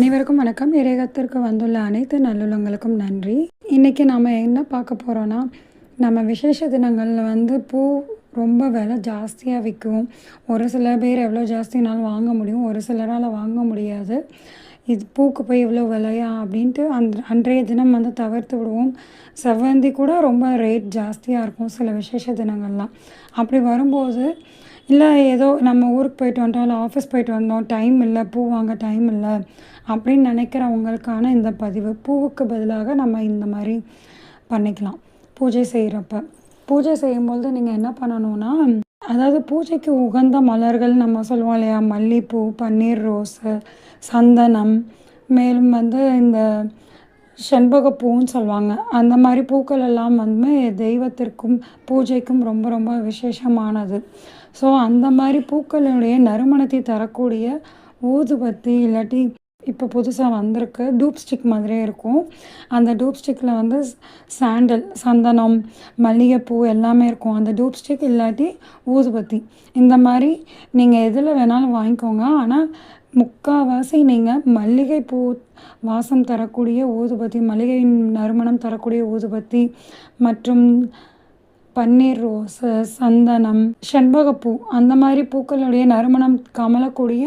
அனைவருக்கும் வணக்கம். இறைகத்திற்கு வந்துள்ள அனைத்து நல்லுள்ளங்களுக்கும் நன்றி. இன்றைக்கி நாம் என்ன பார்க்க போகிறோன்னா நம்ம விசேஷ தினங்களில் வந்து பூ ரொம்ப விலை ஜாஸ்தியாக விற்கும். ஒரு சில பேர் எவ்வளோ ஜாஸ்தினாலும் வாங்க முடியும். ஒரு சிலரால் வாங்க முடியாது. இது பூக்கு போய் இவ்வளோ விலையா அப்படின்ட்டு அந் அன்றைய தினம் வந்து தவிர்த்து விடுவோம். செவ்வந்தி கூட ரொம்ப ரேட் ஜாஸ்தியாக இருக்கும் சில விசேஷ தினங்கள்லாம். அப்படி வரும்போது இல்லை ஏதோ நம்ம ஊருக்கு போயிட்டு வந்தோம் இல்லை ஆஃபீஸ் போயிட்டு வந்தோம் டைம் இல்லை பூ வாங்க டைம் இல்லை அப்படின்னு நினைக்கிறவங்களுக்கான இந்த பதிவு பூவுக்கு பதிலாக நம்ம இந்த மாதிரி பண்ணிக்கலாம் பூஜை செய்கிறப்ப பூஜை செய்யும்போது நீங்கள் என்ன பண்ணணும்னா அதாவது பூஜைக்கு உகந்த மலர்கள் நம்ம சொல்லுவோம் இல்லையா? மல்லிகைப்பூ பன்னீர் ரோஸு சந்தனம் மேலும் வந்து இந்த செண்பக பூன்னு சொல்லுவாங்க. அந்த மாதிரி பூக்கள் எல்லாம் வந்து தெய்வத்திற்கும் பூஜைக்கும் ரொம்ப ரொம்ப விசேஷமானது. ஸோ அந்த மாதிரி பூக்களுடைய நறுமணத்தை தரக்கூடிய ஊதுபத்தி இல்லாட்டி இப்போ புதுசாக வந்திருக்கு டூப் ஸ்டிக் மாதிரியே இருக்கும். அந்த டூப் ஸ்டிக்கில் வந்து சாண்டல் சந்தனம் மல்லிகைப்பூ எல்லாமே இருக்கும். அந்த டூப் ஸ்டிக் இல்லாட்டி ஊதுபத்தி. இந்த மாதிரி நீங்கள் எதில் வேணாலும் வாங்கிக்கோங்க. ஆனால் முக்கால்வாசி நீங்கள் மல்லிகைப்பூ வாசம் தரக்கூடிய ஊதுபத்தி மல்லிகையின் நறுமணம் தரக்கூடிய ஊதுபத்தி மற்றும் பன்னீர் ரோஸு சந்தனம் செண்பகப்பூ அந்த மாதிரி பூக்களுடைய நறுமணம் கமலக்கூடிய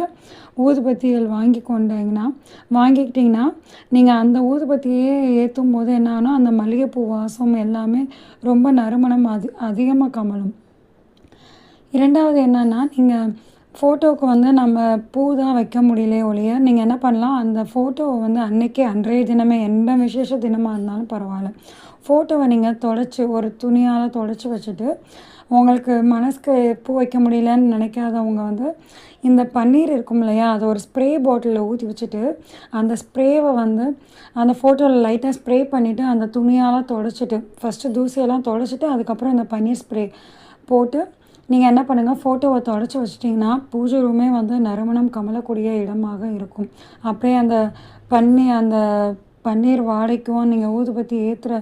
ஊதுபத்திகள் வாங்கி கொண்டீங்கன்னா வாங்கிக்கிட்டிங்கன்னா நீங்கள் அந்த ஊதுபத்தியே ஏற்றும் போது என்னானோ அந்த மல்லிகைப்பூ வாசம் எல்லாமே ரொம்ப நறுமணம் அதி அதிகமாக கமலும் இரண்டாவது என்னென்னா நீங்கள் ஃபோட்டோவுக்கு வந்து நம்ம பூ தான் வைக்க முடியலையே ஒழிய நீங்கள் என்ன பண்ணலாம்? அந்த ஃபோட்டோவை வந்து அன்றைக்கே அன்றைய தினமே எந்த விசேஷ தினமாக இருந்தாலும் பரவாயில்ல. ஃபோட்டோவை நீங்கள் தொலைச்சி ஒரு துணியால் தொலைச்சி வச்சுட்டு உங்களுக்கு மனசுக்கு பூ வைக்க முடியலன்னு நினைக்காதவங்க வந்து இந்த பன்னீர் இருக்கும் இல்லையா? அதை ஒரு ஸ்ப்ரே பாட்டிலில் ஊற்றி வச்சுட்டு அந்த ஸ்ப்ரேவை வந்து அந்த ஃபோட்டோவில் லைட்டாக ஸ்ப்ரே பண்ணிவிட்டு அந்த துணியால் தொடச்சிட்டு ஃபஸ்ட்டு தூசியெல்லாம் தொடச்சிட்டு அதுக்கப்புறம் இந்த பன்னீர் ஸ்ப்ரே போட்டு நீங்கள் என்ன பண்ணுங்கள் ஃபோட்டோவை தொடச்சி வச்சிட்டிங்கன்னா பூஜை ரூமே வந்து நறுமணம் கமலக்கூடிய இடமாக இருக்கும். அப்படியே அந்த பண்ணி அந்த பன்னீர் வாடைக்கும் நீங்கள் ஊதுபத்தி ஏற்றுற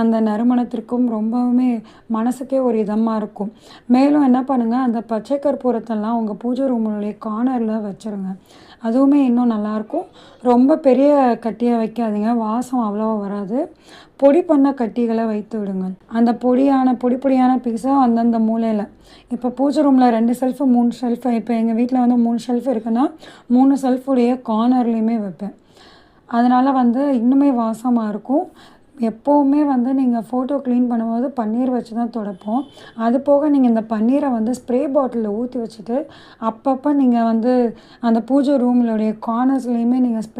அந்த நறுமணத்திற்கும் ரொம்பவுமே மனசுக்கே ஒரு இதமாக இருக்கும். மேலும் என்ன பண்ணுங்கள் அந்த பச்சை கற்பூரத்தெல்லாம் உங்கள் பூஜை ரூமுடைய கார்னரில் வச்சுருங்க. அதுவுமே இன்னும் நல்லாயிருக்கும் ரொம்ப பெரிய கட்டியாக வைக்காதீங்க வாசம் அவ்வளோவா வராது. பொடி பண்ண கட்டிகளை வைத்து விடுங்கள் அந்த பொடியான பொடி பொடியான பீஸை அந்தந்த மூலையில். இப்போ பூஜை ரூமில் ரெண்டு ஷெல்ஃபு மூணு ஷெல்ஃபு இப்போ எங்கள் வீட்டில் வந்து மூணு ஷெல்ஃப் இருக்குன்னா மூணு ஷெல்ஃபுடைய கார்னர்லேயுமே வைப்பேன். அதனால் வந்து இன்னுமே வாசமாக இருக்கும். எப்போவுமே வந்து நீங்கள் ஃபோட்டோ க்ளீன் பண்ணும்போது பன்னீர் வச்சு தான் துடைப்போம். அது போக நீங்கள் இந்த பன்னீரை வந்து ஸ்ப்ரே பாட்டிலில் ஊற்றி வச்சுட்டு அப்பப்போ நீங்கள் வந்து அந்த பூஜை ரூம்லுடைய கார்னர்ஸ்லேயுமே நீங்கள் ஸ்ப்ரே